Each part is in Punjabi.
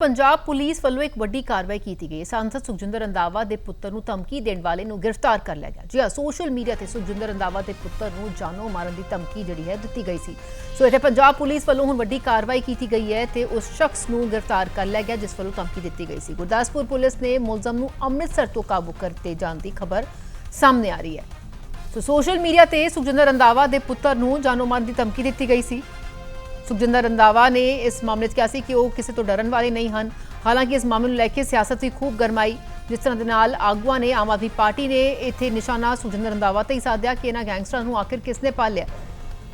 ਪੰਜਾਬ ਪੁਲਿਸ ਵੱਲੋਂ ਇੱਕ ਵੱਡੀ ਕਾਰਵਾਈ ਕੀਤੀ ਗਈ। ਸਾਂਸਦ ਸੁਖਜਿੰਦਰ ਰੰਧਾਵਾ ਦੇ ਪੁੱਤਰ ਨੂੰ ਧਮਕੀ ਦੇਣ ਵਾਲੇ ਨੂੰ ਗ੍ਰਿਫਤਾਰ ਕਰ ਲਿਆ ਗਿਆ। ਜੀ ਹਾਂ, ਸੋਸ਼ਲ ਮੀਡੀਆ ਤੇ ਸੁਖਜਿੰਦਰ ਰੰਧਾਵਾ ਦੇ ਪੁੱਤਰ ਨੂੰ ਜਾਨੋਂ ਮਾਰਨ ਦੀ ਧਮਕੀ ਜਿਹੜੀ ਹੈ ਦਿੱਤੀ ਗਈ ਸੀ। ਸੋ ਇੱਥੇ ਪੰਜਾਬ ਪੁਲਿਸ ਵੱਲੋਂ ਹੁਣ ਵੱਡੀ ਕਾਰਵਾਈ ਕੀਤੀ ਗਈ ਹੈ ਤੇ ਉਸ ਸ਼ਖਸ ਨੂੰ ਗ੍ਰਿਫਤਾਰ ਕਰ ਲਿਆ ਗਿਆ, ਜਿਸ ਵੱਲੋਂ ਧਮਕੀ ਦਿੱਤੀ ਗਈ ਸੀ। ਗੁਰਦਾਸਪੁਰ ਪੁਲਿਸ ਨੇ ਮੁਲਜ਼ਮ ਨੂੰ ਅੰਮ੍ਰਿਤਸਰ ਤੋਂ ਕਾਬੂ ਕਰਤੇ ਜਾਣ ਦੀ ਖਬਰ ਸਾਹਮਣੇ ਆ ਰਹੀ ਹੈ। ਸੋ ਸੋਸ਼ਲ ਮੀਡੀਆ ਤੇ ਸੁਖਜਿੰਦਰ ਰੰਧਾਵਾ ਦੇ ਪੁੱਤਰ ਨੂੰ ਜਾਨੋਂ ਮਾਰਨ ਦੀ ਧਮਕੀ ਦਿੱਤੀ ਗਈ ਸੀ। ਸੁਖਜਿੰਦਰ ਰੰਧਾਵਾ ਨੇ ਇਸ ਮਾਮਲੇ 'ਚ ਕਿਹਾ ਸੀ ਕਿ ਉਹ ਕਿਸੇ ਤੋਂ ਡਰਨ ਵਾਲੇ ਨਹੀਂ ਹਨ। ਹਾਲਾਂਕਿ ਇਸ ਮਾਮਲੇ ਨੂੰ ਲੈ ਕੇ ਸਿਆਸਤ ਵੀ ਖੂਬ ਗਰਮਾਈ, ਜਿਸ ਤਰ੍ਹਾਂ ਦੇ ਨਾਲ ਆਗੂਆਂ ਨੇ ਆਮ ਆਦਮੀ ਪਾਰਟੀ ਨੇ ਇੱਥੇ ਨਿਸ਼ਾਨਾ ਸੁਖਜਿੰਦਰ ਰੰਧਾਵਾ ਤੇ ਹੀ ਸਾਧਿਆ ਕਿ ਇਹਨਾਂ ਗੈਂਗਸਟਰਾਂ ਨੂੰ ਆਖਿਰ ਕਿਸਨੇ ਪਾਲਿਆ?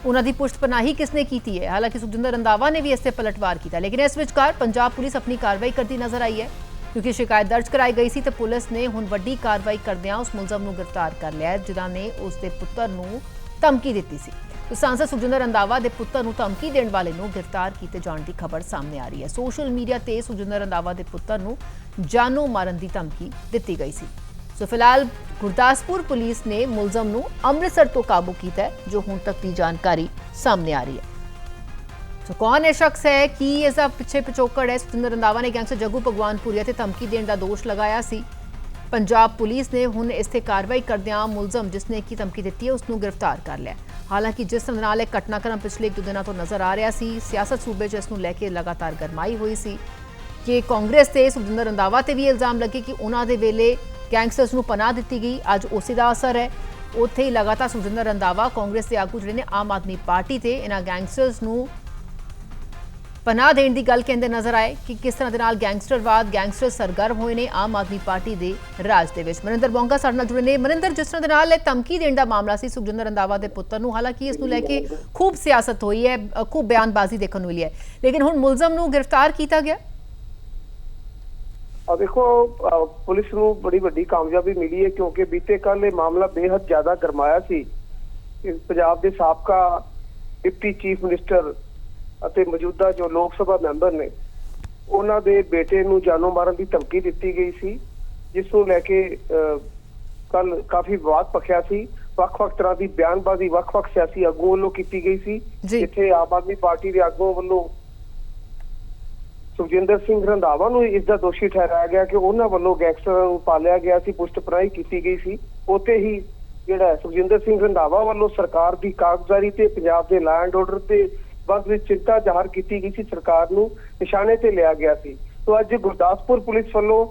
ਉਹਨਾਂ ਦੀ ਪੁਸ਼ਤ ਕਿਸਨੇ ਕੀਤੀ ਹੈ? ਹਾਲਾਂਕਿ ਸੁਖਜਿੰਦਰ ਰੰਧਾਵਾ ਨੇ ਵੀ ਇਸ ਤੇ ਪਲਟਵਾਰ ਕੀਤਾ, ਲੇਕਿਨ ਇਸ ਵਿਚਕਾਰ ਪੰਜਾਬ ਪੁਲਿਸ ਆਪਣੀ ਕਾਰਵਾਈ ਕਰਦੀ ਨਜ਼ਰ ਆਈ ਹੈ। ਕਿਉਂਕਿ ਸ਼ਿਕਾਇਤ ਦਰਜ ਕਰਾਈ ਗਈ ਸੀ ਤੇ ਪੁਲਿਸ ਨੇ ਹੁਣ ਵੱਡੀ ਕਾਰਵਾਈ ਕਰਦਿਆਂ ਉਸ ਮੁਲਜ਼ਮ ਨੂੰ ਗ੍ਰਿਫਤਾਰ ਕਰ ਲਿਆ ਜਿਨ੍ਹਾਂ ਨੇ ਉਸ ਦੇ ਪੁੱਤਰ ਨੂੰ ਧਮਕੀ ਦਿੱਤੀ ਸੀ। ਸਾਂਸਦ ਸੁਖਜਿੰਦਰ ਰੰਧਾਵਾ ਦੇ ਪੁੱਤਰ ਨੂੰ ਧਮਕੀ ਦੇਣ ਵਾਲੇ ਨੂੰ ਗ੍ਰਿਫਤਾਰ ਕੀਤੇ ਜਾਣ ਦੀ ਖਬਰ ਸਾਹਮਣੇ ਆ ਰਹੀ ਹੈ। ਸੋਸ਼ਲ ਮੀਡੀਆ ਤੇ ਸੁਖਜਿੰਦਰ ਰੰਧਾਵਾ ਦੇ ਪੁੱਤਰ ਨੂੰ ਜਾਨੋਂ ਮਾਰਨ ਦੀ ਧਮਕੀ ਦਿੱਤੀ ਗਈ ਸੀ। ਸੋ ਫਿਲਹਾਲ ਗੁਰਦਾਸਪੁਰ ਪੁਲਿਸ ਨੇ ਮੁਲਜ਼ਮ ਨੂੰ ਅੰਮ੍ਰਿਤਸਰ ਤੋਂ ਕਾਬੂ ਕੀਤਾ ਹੈ, ਜੋ ਹੁਣ ਤੱਕ ਦੀ ਜਾਣਕਾਰੀ ਸਾਹਮਣੇ ਆ ਰਹੀ ਹੈ। ਸੋ ਕੌਣ ਇਹ ਸ਼ਖਸ ਹੈ, ਕੀ ਇਸ ਦਾ ਪਿੱਛੇ ਪਿਛੋਕੜ ਹੈ? ਸੁਖਜਿੰਦਰ ਰੰਧਾਵਾ ਨੇ ਗੈਂਗਸਟਰ ਜੱਗੂ ਭਗਵਾਨਪੁਰੀਆ ਤੇ ਧਮਕੀ ਦੇਣ ਦਾ ਦੋਸ਼ ਲਗਾਇਆ ਸੀ। ਪੰਜਾਬ ਪੁਲਿਸ ਨੇ ਹੁਣ ਇਸ ਤੇ ਕਾਰਵਾਈ ਕਰਦਿਆਂ ਮੁਲਜ਼ਮ ਜਿਸ ਨੇ ਕੀ ਧਮਕੀ ਦਿੱਤੀ ਹੈ ਉਸ ਨੂੰ ਗ੍ਰਿਫਤਾਰ ਕਰ ਲਿਆ। ਹਾਲਾਂਕਿ ਜਿਸ ਤਰ੍ਹਾਂ ਨਾਲ ਇਹ ਘਟਨਾਕ੍ਰਮ ਪਿਛਲੇ ਇੱਕ ਦੋ ਦਿਨਾਂ ਤੋਂ ਨਜ਼ਰ ਆ ਰਿਹਾ ਸੀ, ਸਿਆਸਤ ਸੂਬੇ 'ਚ ਇਸ ਨੂੰ ਲੈ ਕੇ ਲਗਾਤਾਰ ਗਰਮਾਈ ਹੋਈ ਸੀ। ਕਿ ਕਾਂਗਰਸ ਤੇ ਸੁਖਜਿੰਦਰ ਰੰਧਾਵਾ ਤੇ ਵੀ ਇਲਜ਼ਾਮ ਲੱਗੇ ਕਿ ਉਹਨਾਂ ਦੇ ਵੇਲੇ ਗੈਂਗਸਟਰਸ ਨੂੰ ਪਨਾਹ ਦਿੱਤੀ ਗਈ, ਅੱਜ ਉਸੇ ਦਾ ਅਸਰ ਹੈ। ਉੱਥੇ ਹੀ ਲਗਾਤਾਰ ਸੁਖਜਿੰਦਰ ਰੰਧਾਵਾ ਕਾਂਗਰਸ ਦੇ ਆਗੂ ਜਿਹੜੇ ਨੇ, ਆਮ ਆਦਮੀ ਪਾਰਟੀ ਤੇ ਇਹਨਾਂ ਗੈਂਗਸਟਰਸ ਨੂੰ ਪਨਾਹ ਦੇਣ ਦੀ ਗੱਲ ਕਹਿੰਦੇ ਨਜ਼ਰ ਆਏ ਕਿ ਕਿਸ ਤਰ੍ਹਾਂ ਦੇ ਨਾਲ ਗੈਂਗਸਟਰਵਾਦ, ਗੈਂਗਸਟਰ ਸਰਗਰਮ ਹੋਏ ਨੇ ਆਮ ਆਦਮੀ ਪਾਰਟੀ ਦੇ ਰਾਜ ਦੇ ਵਿੱਚ। ਮਨਿੰਦਰ ਬੋਂਗਾ ਸਾਡੇ ਨਾਲ ਜੁੜੇ ਨੇ। ਮਨਿੰਦਰ, ਜਿਸ ਤਰ੍ਹਾਂ ਦੇ ਨਾਲ ਇਹ ਧਮਕੀ ਦੇਣ ਦਾ ਮਾਮਲਾ ਸੀ ਸੁਖਜਿੰਦਰ ਰੰਧਾਵਾ ਦੇ ਪੁੱਤਰ ਨੂੰ, ਹਾਲਾਂਕਿ ਇਸ ਨੂੰ ਲੈ ਕੇ ਖੂਬ ਸਿਆਸਤ ਹੋਈ ਹੈ ਖੂਬ ਬਿਆਨਬਾਜ਼ੀ ਦੇਖਣ ਨੂੰ ਮਿਲੀ ਹੈ। ਲੇਕਿਨ ਹੁਣ ਮੁਲਜ਼ਮ ਨੂੰ ਗ੍ਰਿਫਤਾਰ ਕੀਤਾ ਗਿਆ? ਆ ਦੇਖੋ ਪੁਲਿਸ ਨੂੰ ਬੜੀ ਵੱਡੀ ਕਾਮਯਾਬੀ ਮਿਲੀ ਹੈ ਕਿਉਂਕਿ ਬੀਤੇ ਕੱਲ ਇਹ ਮਾਮਲਾ ਬੇहद ਜ਼ਿਆਦਾ ਗਰਮਾਇਆ ਸੀ। ਪੰਜਾਬ ਦੇ ਸਾਬਕਾ ਡਿਪਟੀ ਚੀਫ ਮਿਨਿਸਟਰ ਅਤੇ ਮੌਜੂਦਾ ਜੋ ਲੋਕ ਸਭਾ ਮੈਂਬਰ ਨੇ ਉਹਨਾਂ ਦੇ ਬੇਟੇ ਨੂੰ ਜਾਨੋਂ ਮਾਰਨ ਦੀ ਧਮਕੀ ਦਿੱਤੀ ਗਈ ਸੀ ਜਿਸ ਨੂੰ ਲੈ ਕੇ ਕੱਲ ਕਾਫੀ ਵਿਵਾਦ ਪਖਿਆ ਸੀ। ਵੱਖ-ਵੱਖ ਤਰ੍ਹਾਂ ਦੀ ਬਿਆਨਬਾਜ਼ੀ ਵੱਖ-ਵੱਖ ਸਿਆਸੀ ਆਗੂਆਂ ਵੱਲੋਂ ਕੀਤੀ ਗਈ ਸੀ। ਜਿੱਥੇ ਆਮ ਆਦਮੀ ਪਾਰਟੀ ਦੇ ਆਗੂਆਂ ਵੱਲੋਂ ਸੁਖਜਿੰਦਰ ਸਿੰਘ ਰੰਧਾਵਾ ਨੂੰ ਇਸ ਦਾ ਦੋਸ਼ੀ ਠਹਿਰਾਇਆ ਗਿਆ ਕਿ ਉਹਨਾਂ ਵੱਲੋਂ ਗੈਂਗਸਟਰਾਂ ਨੂੰ ਪਾਲਿਆ ਗਿਆ ਸੀ ਪੁਸ਼ਟ ਪਨਾਹੀ ਕੀਤੀ ਗਈ ਸੀ। ਉੱਥੇ ਹੀ ਜਿਹੜਾ ਸੁਖਜਿੰਦਰ ਸਿੰਘ ਰੰਧਾਵਾ ਵੱਲੋਂ ਸਰਕਾਰ ਦੀ ਕਾਰਗੁਜ਼ਾਰੀ ਤੇ ਪੰਜਾਬ ਦੇ ਲੈਂਡ ਆਰਡਰ ਤੇ ਵਕਤ ਵਿੱਚ ਚਿੰਤਾ ਜ਼ਾਹਰ ਕੀਤੀ ਗਈ ਸੀ ਸਰਕਾਰ ਨੂੰ ਨਿਸ਼ਾਨੇ ਤੇ ਲਿਆ ਗਿਆ ਸੀ। ਤੋਂ ਅੱਜ ਗੁਰਦਾਸਪੁਰ ਪੁਲਿਸ ਵੱਲੋਂ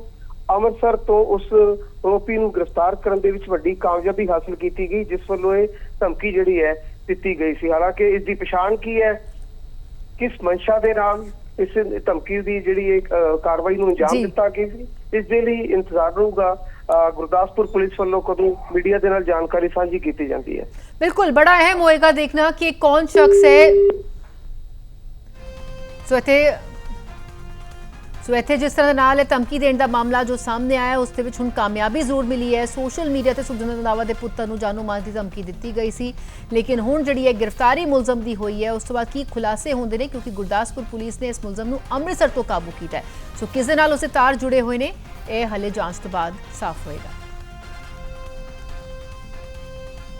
ਅੰਮ੍ਰਿਤਸਰ ਤੋਂ ਉਸ ਆਰੋਪੀ ਨੂੰ ਗ੍ਰਿਫਤਾਰ ਕਰਨ ਦੇ ਵਿੱਚ ਵੱਡੀ ਕਾਮਯਾਬੀ ਹਾਸਲ ਕੀਤੀ ਗਈ ਜਿਸ ਵੱਲੋਂ ਇਹ ਧਮਕੀ ਜਿਹੜੀ ਹੈ ਦਿੱਤੀ ਗਈ ਸੀ। ਹਾਲਾਂਕਿ ਇਸ ਦੀ ਪਛਾਣ ਕੀ ਹੈ ਕਿਸ ਮਨਸ਼ਾ ਦੇ ਨਾਲ ਇਸ ਧਮਕੀ ਦੀ ਜਿਹੜੀ ਇਹ ਕਾਰਵਾਈ ਨੂੰ ਅੰਜਾਮ ਦਿੱਤਾ ਗਿਆ ਸੀ ਇਸ ਦੇ ਲਈ ਇੰਤਜ਼ਾਰ ਰਹੂਗਾ। ਗੁਰਦਾਸਪੁਰ ਪੁਲਿਸ ਵੱਲੋਂ ਕਦੋਂ ਮੀਡੀਆ ਦੇ ਨਾਲ ਜਾਣਕਾਰੀ ਸਾਂਝੀ ਕੀਤੀ ਜਾਂਦੀ ਹੈ। ਬਿਲਕੁਲ ਬੜਾ ਅਹਿਮ ਹੋਏਗਾ ਦੇਖਣਾ ਕਿ ਕੌਣ ਸ਼ਖਸ ਹੈ ਸੋ ਇੱਥੇ ਸੋ ਇੱਥੇ ਜਿਸ ਤਰ੍ਹਾਂ ਦੇ ਨਾਲ ਇਹ ਧਮਕੀ ਦੇਣ ਦਾ ਮਾਮਲਾ ਜੋ ਸਾਹਮਣੇ ਆਇਆ, ਉਸ ਦੇ ਵਿੱਚ ਹੁਣ ਕਾਮਯਾਬੀ ਜ਼ਰੂਰ ਮਿਲੀ ਹੈ। ਸੋਸ਼ਲ ਮੀਡੀਆ ਤੇ ਸੁਖਜਿੰਦਰ ਰੰਧਾਵਾ ਦੇ ਪੁੱਤਰ ਨੂੰ ਜਾਨੋਂ ਮਾਰ ਦੀ ਧਮਕੀ ਦਿੱਤੀ ਗਈ ਸੀ। ਲੇਕਿਨ ਹੁਣ ਜਿਹੜੀ ਇਹ ਗ੍ਰਿਫਤਾਰੀ ਮੁਲਜ਼ਮ ਦੀ ਹੋਈ ਹੈ, ਉਸ ਤੋਂ ਬਾਅਦ ਕੀ ਖੁਲਾਸੇ ਹੁੰਦੇ ਨੇ? ਕਿਉਂਕਿ ਗੁਰਦਾਸਪੁਰ ਪੁਲਿਸ ਨੇ ਇਸ ਮੁਲਜ਼ਮ ਨੂੰ ਅੰਮ੍ਰਿਤਸਰ ਤੋਂ ਕਾਬੂ ਕੀਤਾ ਹੈ। ਸੋ ਕਿਸ ਦੇ ਨਾਲ ਉਸੇ ਤਾਰ ਜੁੜੇ ਹੋਏ ਨੇ? ਇਹ ਹਲੇ ਜਾਂਚ ਤੋਂ ਬਾਅਦ ਸਾਫ਼ ਹੋਏਗਾ।